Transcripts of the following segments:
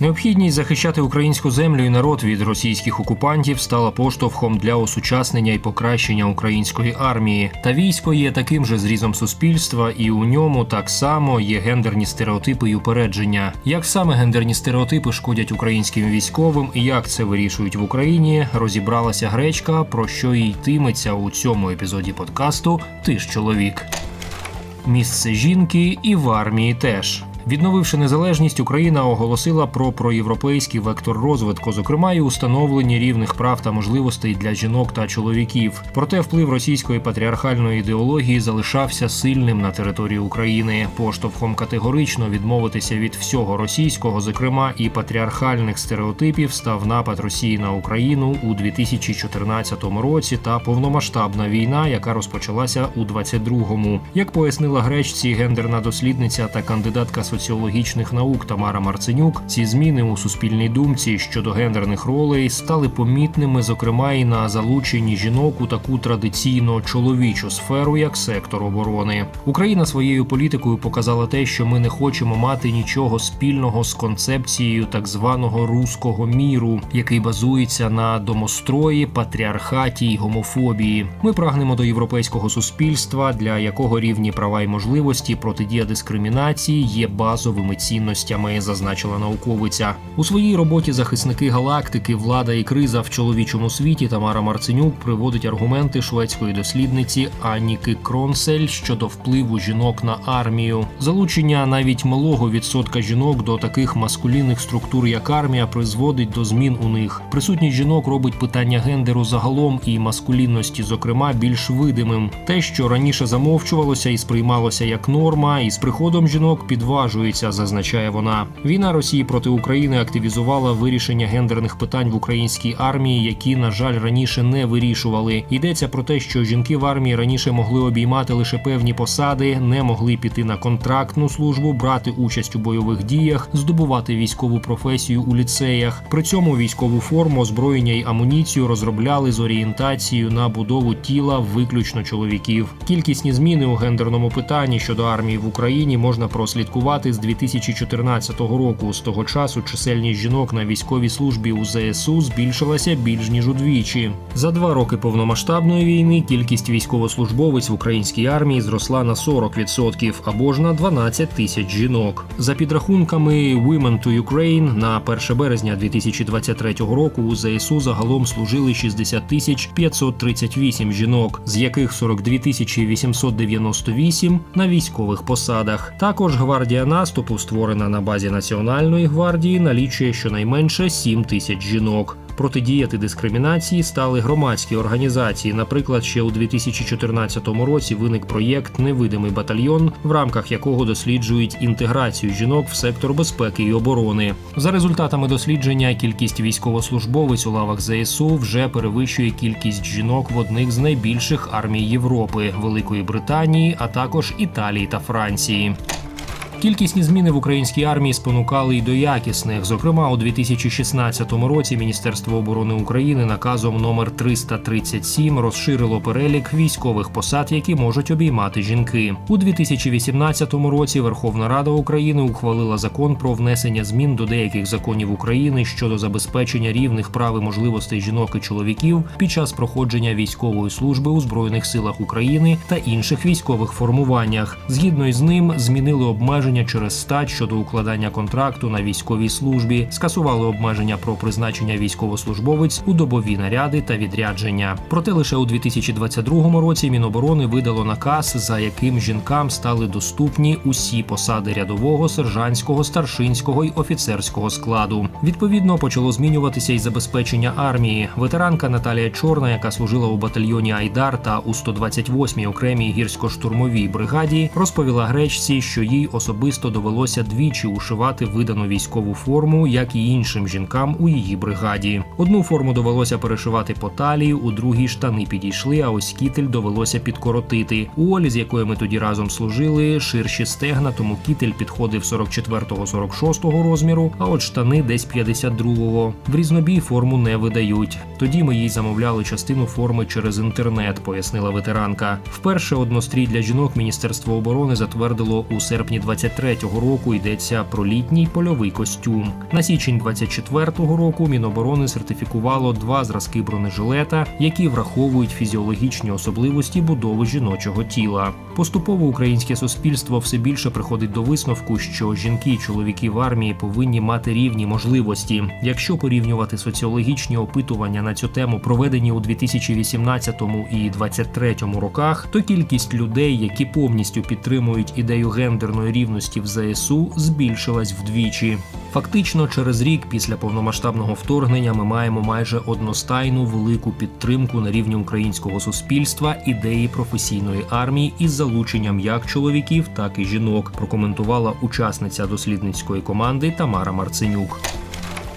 Необхідність захищати українську землю і народ від російських окупантів стала поштовхом для осучаснення і покращення української армії. Та військо є таким же зрізом суспільства, і у ньому так само є гендерні стереотипи і упередження. Як саме гендерні стереотипи шкодять українським військовим і як це вирішують в Україні, розібралася гречка, про що і йтиметься у цьому епізоді подкасту Ти ж чоловік. Місце жінки і в армії теж. Відновивши незалежність, Україна оголосила про проєвропейський вектор розвитку, зокрема і установлення рівних прав та можливостей для жінок та чоловіків. Проте вплив російської патріархальної ідеології залишався сильним на території України. Поштовхом категорично відмовитися від всього російського, зокрема і патріархальних стереотипів, став напад Росії на Україну у 2014 році та повномасштабна війна, яка розпочалася у 22-му. Як пояснила гречці гендерна дослідниця та кандидатка соціологічних наук Тамара Марценюк, ці зміни у суспільній думці щодо гендерних ролей стали помітними, зокрема і на залученні жінок у таку традиційно чоловічу сферу, як сектор оборони. Україна своєю політикою показала те, що ми не хочемо мати нічого спільного з концепцією так званого руського міру, який базується на домострої, патріархаті й гомофобії. Ми прагнемо до європейського суспільства, для якого рівні права й можливості протидія дискримінації є базовими цінностями, зазначила науковиця. У своїй роботі захисники галактики, влада і криза в чоловічому світі Тамара Марценюк приводить аргументи шведської дослідниці Аніки Кронсель щодо впливу жінок на армію. Залучення навіть малого відсотка жінок до таких маскулінних структур, як армія, призводить до змін у них. Присутність жінок робить питання гендеру загалом і маскулінності, зокрема, більш видимим. Те, що раніше замовчувалося і сприймалося як норма, і з приходом жінок підважується, зазначає вона. Війна Росії проти України активізувала вирішення гендерних питань в українській армії, які, на жаль, раніше не вирішували. Йдеться про те, що жінки в армії раніше могли обіймати лише певні посади, не могли піти на контрактну службу, брати участь у бойових діях, здобувати військову професію у ліцеях. При цьому військову форму, озброєння й амуніцію розробляли з орієнтацією на будову тіла виключно чоловіків. Кількісні зміни у гендерному питанні щодо армії в Україні можна прослідкувати з 2014 року. З того часу чисельність жінок на військовій службі у ЗСУ збільшилася більш ніж удвічі. За два роки повномасштабної війни кількість військовослужбовець в українській армії зросла на 40% або ж на 12 тисяч жінок. За підрахунками Women to Ukraine на 1 березня 2023 року у ЗСУ загалом служили 60 тисяч 538 жінок, з яких 42 тисячі 898 на військових посадах. Також гвардія наступу, створена на базі Національної гвардії, налічує щонайменше 7 тисяч жінок. Протидіяти дискримінації стали громадські організації. Наприклад, ще у 2014 році виник проєкт Невидимий батальйон, в рамках якого досліджують інтеграцію жінок в сектор безпеки і оборони. За результатами дослідження, кількість військовослужбовиць у лавах ЗСУ вже перевищує кількість жінок в одних з найбільших армій Європи Великої Британії, а також Італії та Франції. Кількісні зміни в українській армії спонукали й до якісних. Зокрема, у 2016 році Міністерство оборони України наказом номер 337 розширило перелік військових посад, які можуть обіймати жінки. У 2018 році Верховна Рада України ухвалила закон про внесення змін до деяких законів України щодо забезпечення рівних прав і можливостей жінок і чоловіків під час проходження військової служби у збройних силах України та інших військових формуваннях. Згідно із ним змінили обмеження через стать щодо укладання контракту на військовій службі, скасували обмеження про призначення військовослужбовець у добові наряди та відрядження. Проте лише у 2022 році Міноборони видало наказ, за яким жінкам стали доступні усі посади рядового, сержантського, старшинського й офіцерського складу. Відповідно, почало змінюватися й забезпечення армії. Ветеранка Наталія Чорна, яка служила у батальйоні Айдар та у 128-й окремій гірсько-штурмовій бригаді, розповіла гречці, що їй особисто довелося двічі ушивати видану військову форму, як і іншим жінкам у її бригаді. Одну форму довелося перешивати по талії, у другій штани підійшли, а ось кітель довелося підкоротити. У Олі, з якою ми тоді разом служили, ширші стегна, тому кітель підходив 44-46 розміру, а от штани десь 52-го. В різнобій форму не видають. Тоді ми їй замовляли частину форми через інтернет, пояснила ветеранка. Вперше однострій для жінок Міністерство оборони затвердило у серпні 23 23-го року йдеться про літній польовий костюм. На січень 24-го року Міноборони сертифікувало два зразки бронежилета, які враховують фізіологічні особливості будови жіночого тіла. Поступово українське суспільство все більше приходить до висновку, що жінки і чоловіки в армії повинні мати рівні можливості. Якщо порівнювати соціологічні опитування на цю тему, проведені у 2018 і 2023 роках, то кількість людей, які повністю підтримують ідею гендерної рівності в ЗСУ, збільшилась вдвічі. Фактично, через рік після повномасштабного вторгнення ми маємо майже одностайну велику підтримку на рівні українського суспільства ідеї професійної армії із залученням як чоловіків, так і жінок. Прокоментувала учасниця дослідницької команди Тамара Марценюк.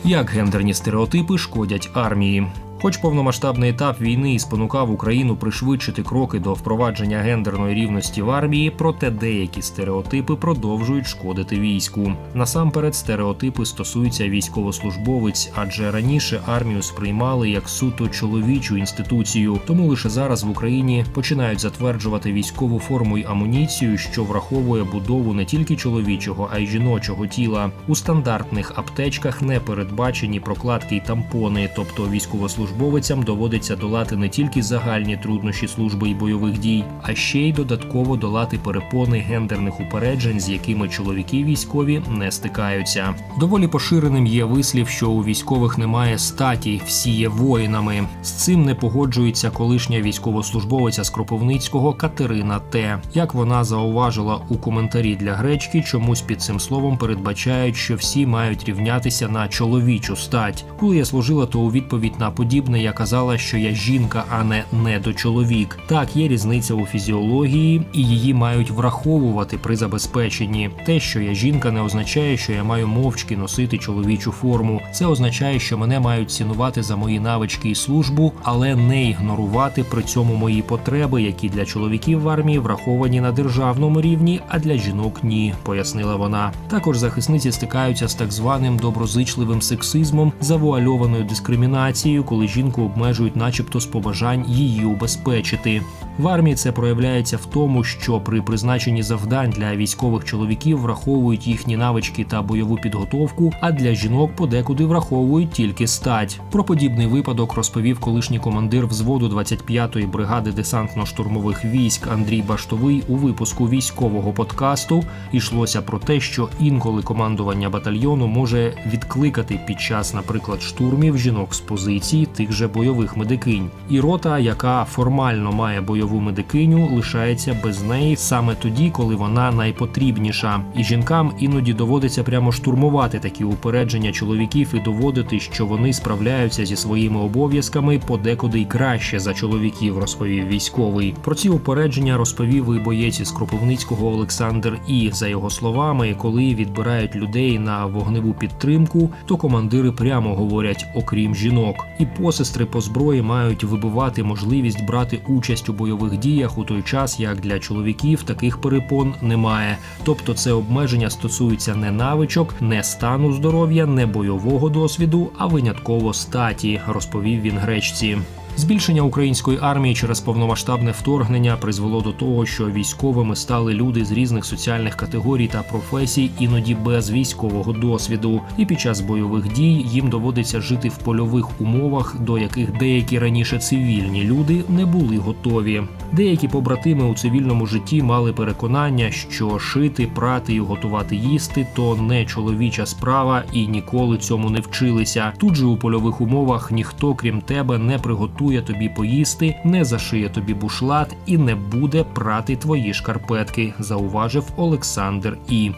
Як гендерні стереотипи шкодять армії? Хоч повномасштабний етап війни і спонукав Україну пришвидшити кроки до впровадження гендерної рівності в армії, проте деякі стереотипи продовжують шкодити війську. Насамперед, стереотипи стосуються військовослужбовець, адже раніше армію сприймали як суто чоловічу інституцію. Тому лише зараз в Україні починають затверджувати військову форму й амуніцію, що враховує будову не тільки чоловічого, а й жіночого тіла. У стандартних аптечках не передбачені прокладки й тампони, тобто військовослужбовці військовослужбовцям доводиться долати не тільки загальні труднощі служби і бойових дій, а ще й додатково долати перепони гендерних упереджень, з якими чоловіки військові не стикаються. Доволі поширеним є вислів, що у військових немає статі, всі є воїнами. З цим не погоджується колишня військовослужбовиця з Кропивницького Катерина Т. Як вона зауважила у коментарі для гречки, чомусь під цим словом передбачають, що всі мають рівнятися на чоловічу стать. Коли я служила, то у відповідь на подібне я казала, що я жінка, а не недочоловік. Так, є різниця у фізіології, і її мають враховувати при забезпеченні. Те, що я жінка, не означає, що я маю мовчки носити чоловічу форму. Це означає, що мене мають цінувати за мої навички і службу, але не ігнорувати при цьому мої потреби, які для чоловіків в армії враховані на державному рівні, а для жінок ні, пояснила вона. Також захисниці стикаються з так званим доброзичливим сексизмом, завуальованою дискримінацією, коли жінку обмежують, начебто, з побажань її убезпечити. В армії це проявляється в тому, що при призначенні завдань для військових чоловіків враховують їхні навички та бойову підготовку, а для жінок подекуди враховують тільки стать. Про подібний випадок розповів колишній командир взводу 25-ї бригади десантно-штурмових військ Андрій Баштовий у випуску військового подкасту. Ішлося про те, що інколи командування батальйону може відкликати під час, наприклад, штурмів жінок з позиції тих же бойових медикинь. І рота, яка формально має бойову медикиню, лишається без неї саме тоді, коли вона найпотрібніша. І жінкам іноді доводиться прямо штурмувати такі упередження чоловіків і доводити, що вони справляються зі своїми обов'язками подекуди й краще за чоловіків, розповів військовий. Про ці упередження розповів і боєць із Кропивницького Олександр. І за його словами, коли відбирають людей на вогневу підтримку, то командири прямо говорять, окрім жінок, і посестри по зброї мають вибивати можливість брати участь у бойових діях у той час, як для чоловіків таких перепон немає. Тобто, це обмеження стосується не навичок, не стану здоров'я, не бойового досвіду, а винятково статі, розповів він гречці. Збільшення української армії через повномасштабне вторгнення призвело до того, що військовими стали люди з різних соціальних категорій та професій, іноді без військового досвіду. І під час бойових дій їм доводиться жити в польових умовах, до яких деякі раніше цивільні люди не були готові. Деякі побратими у цивільному житті мали переконання, що шити, прати і готувати їсти то не чоловіча справа, і ніколи цьому не вчилися. Тут же у польових умовах ніхто, крім тебе, не приготує тобі поїсти, не зашиє тобі бушлат і не буде прати твої шкарпетки, зауважив Олександр І.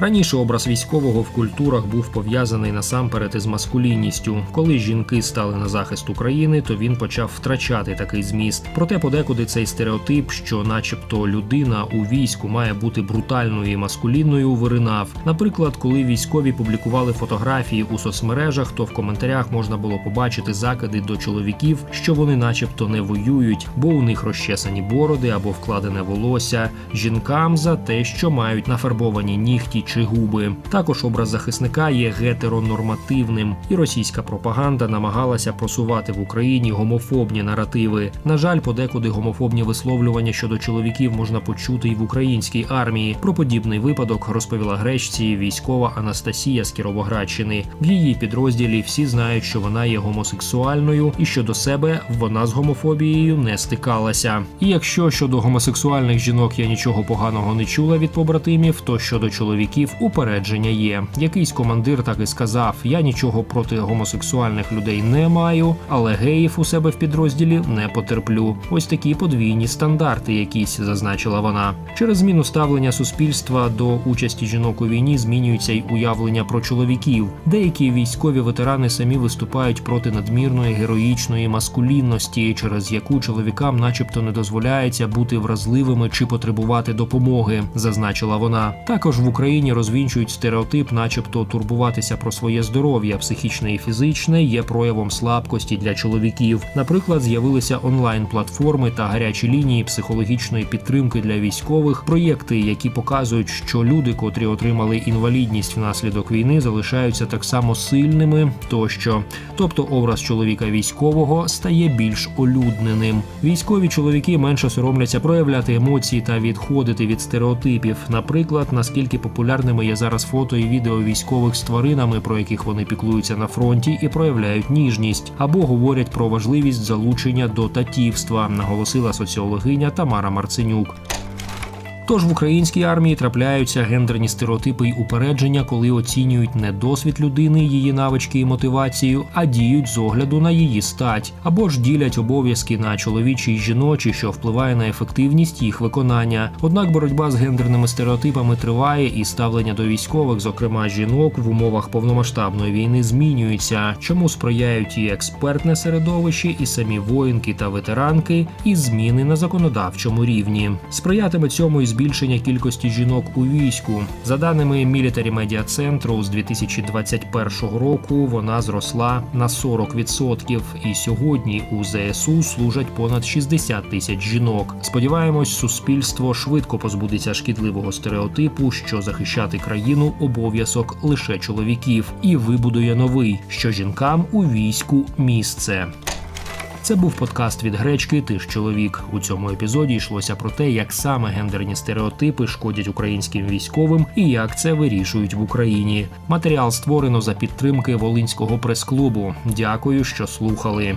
Раніше образ військового в культурах був пов'язаний насамперед із маскулінністю. Коли жінки стали на захист України, то він почав втрачати такий зміст. Проте подекуди цей стереотип, що, начебто, людина у війську має бути брутальною і маскулінною, виринав. Наприклад, коли військові публікували фотографії у соцмережах, то в коментарях можна було побачити закиди до чоловіків, що вони, начебто, не воюють, бо у них розчесані бороди або вкладене волосся. Жінкам за те, що мають нафарбовані нігті чи губи. Також образ захисника є гетеронормативним, і російська пропаганда намагалася просувати в Україні гомофобні наративи. На жаль, подекуди гомофобні висловлювання щодо чоловіків можна почути і в українській армії. Про подібний випадок розповіла гречці військова Анастасія з Кіровоградщини. В її підрозділі всі знають, що вона є гомосексуальною, і що до себе вона з гомофобією не стикалася. І якщо щодо гомосексуальних жінок я нічого поганого не чула від побратимів, то щодо чоловіків упередження є. Якийсь командир так і сказав: я нічого проти гомосексуальних людей не маю, але геїв у себе в підрозділі не потерплю. Ось такі подвійні стандарти, якісь зазначила вона. Через зміну ставлення суспільства до участі жінок у війні змінюється й уявлення про чоловіків. Деякі військові ветерани самі виступають проти надмірної героїчної маскулінності, через яку чоловікам, начебто, не дозволяється бути вразливими чи потребувати допомоги, зазначила вона. Також в Україні розвінчують стереотип, начебто турбуватися про своє здоров'я, психічне і фізичне є проявом слабкості для чоловіків. Наприклад, з'явилися онлайн-платформи та гарячі лінії психологічної підтримки для військових, проєкти, які показують, що люди, котрі отримали інвалідність внаслідок війни, залишаються так само сильними тощо. Тобто образ чоловіка військового стає більш олюдненим. Військові чоловіки менше соромляться проявляти емоції та відходити від стереотипів. Наприклад, наскільки популярними є зараз фото і відео військових з тваринами, про яких вони піклуються на фронті і проявляють ніжність, або говорять про важливість залучення до татівства, наголосила соціологиня Тамара Марценюк. Тож в українській армії трапляються гендерні стереотипи й упередження, коли оцінюють не досвід людини, її навички і мотивацію, а діють з огляду на її стать, або ж ділять обов'язки на чоловічі й жіночі, що впливає на ефективність їх виконання. Однак боротьба з гендерними стереотипами триває, і ставлення до військових, зокрема жінок, в умовах повномасштабної війни змінюється, чому сприяють і експертне середовище, і самі воїнки та ветеранки, і зміни на законодавчому рівні. Сприятиме цьому і збільшення кількості жінок у війську. За даними Military Media Центру, з 2021 року вона зросла на 40%. І сьогодні у ЗСУ служать понад 60 тисяч жінок. Сподіваємось, суспільство швидко позбудеться шкідливого стереотипу, що захищати країну обов'язок лише чоловіків, і вибудує новий, що жінкам у війську місце. Це був подкаст від гречки Ти ж чоловік. У цьому епізоді йшлося про те, як саме гендерні стереотипи шкодять українським військовим і як це вирішують в Україні. Матеріал створено за підтримки Волинського прес-клубу. Дякую, що слухали.